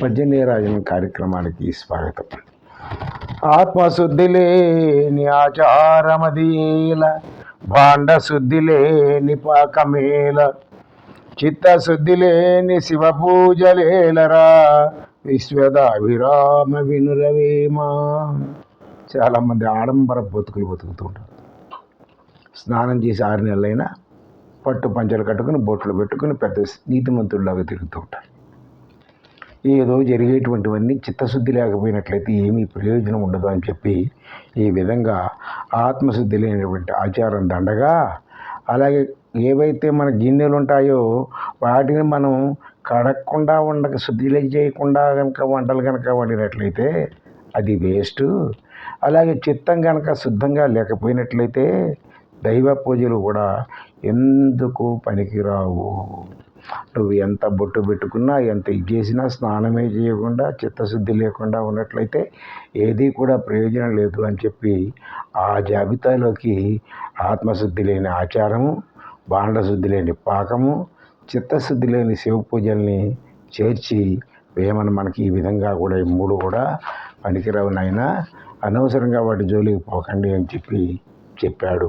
పర్జన్యరాజన్ కార్యక్రమానికి స్వాగతం. ఆత్మశుద్ధి లేని ఆచారమదీల భాండశుద్ధి లేని పాకమేల చిత్తశుద్ధి లేని శివ పూజలేలరా విశ్వదాభిరామ వినురవేమా. చాలామంది ఆడంబర బతుకులు బతుకుతుంటారు స్నానం చేసి ఆరు నెలలైనా పట్టు పంచలు కట్టుకుని బొట్లు పెట్టుకుని పెద్ద నీతిమంతుడిలాగా తిరుగుతూ ఉంటారు. ఏదో జరిగేటువంటివన్నీ చిత్తశుద్ధి లేకపోయినట్లయితే ఏమీ ప్రయోజనం ఉండదు అని చెప్పి ఈ విధంగా ఆత్మశుద్ధి లేనటువంటి ఆచారం దండగా అలాగే ఏవైతే మన గిన్నెలు ఉంటాయో వాటిని మనం కడగకుండా ఉండక శుద్ధి చేయకుండా కనుక వంటలు కనుక వండినట్లయితే అది వేస్ట్. అలాగే చిత్తం కనుక శుద్ధంగా లేకపోయినట్లయితే దైవ పూజలు కూడా ఎందుకు పనికిరావు? నువ్వు ఎంత బొట్టు పెట్టుకున్నా ఎంత ఇది చేసినా స్నానమే చేయకుండా చిత్తశుద్ధి లేకుండా ఉన్నట్లయితే ఏది కూడా ప్రయోజనం లేదు అని చెప్పి ఆ జాబితాలోకి ఆత్మశుద్ధి లేని ఆచారము బాండశుద్ధి లేని పాకము చిత్తశుద్ధి లేని శివ పూజల్ని చేర్చి వేమని మనకి ఈ విధంగా కూడా ఈ మూడు కూడా పనికిరావు నాయన. అనవసరంగా వాటి జోలికి పోకండి అని చెప్పి చెప్పాడు